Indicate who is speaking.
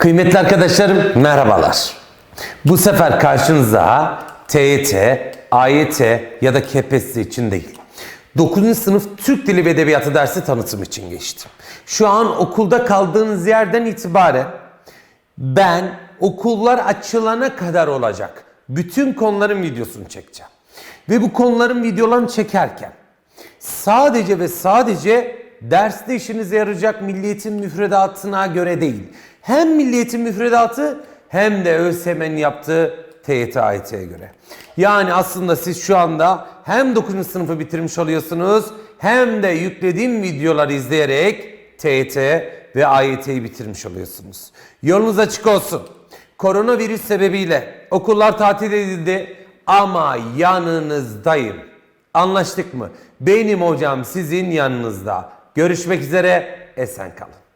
Speaker 1: Kıymetli arkadaşlarım merhabalar. Bu sefer karşınıza TYT, AYT ya da KPSS için değil. 9. sınıf Türk Dili ve Edebiyatı dersi tanıtım için geçtim. Şu an okulda kaldığınız yerden itibaren ben okullar açılana kadar olacak bütün konuların videosunu çekeceğim. Ve bu konuların videolarını çekerken sadece ve sadece derste işinize yarayacak milliyetin müfredatına göre değil. Hem milliyetin müfredatı hem de ÖSYM'nin yaptığı TYT AYT'ye göre. Yani aslında siz şu anda hem 9. sınıfı bitirmiş oluyorsunuz hem de yüklediğim videoları izleyerek TYT ve AYT'yi bitirmiş oluyorsunuz. Yolunuz açık olsun. Koronavirüs sebebiyle okullar tatil edildi ama yanınızdayım. Anlaştık mı? Benim hocam sizin yanınızda. Görüşmek üzere. Esen kalın.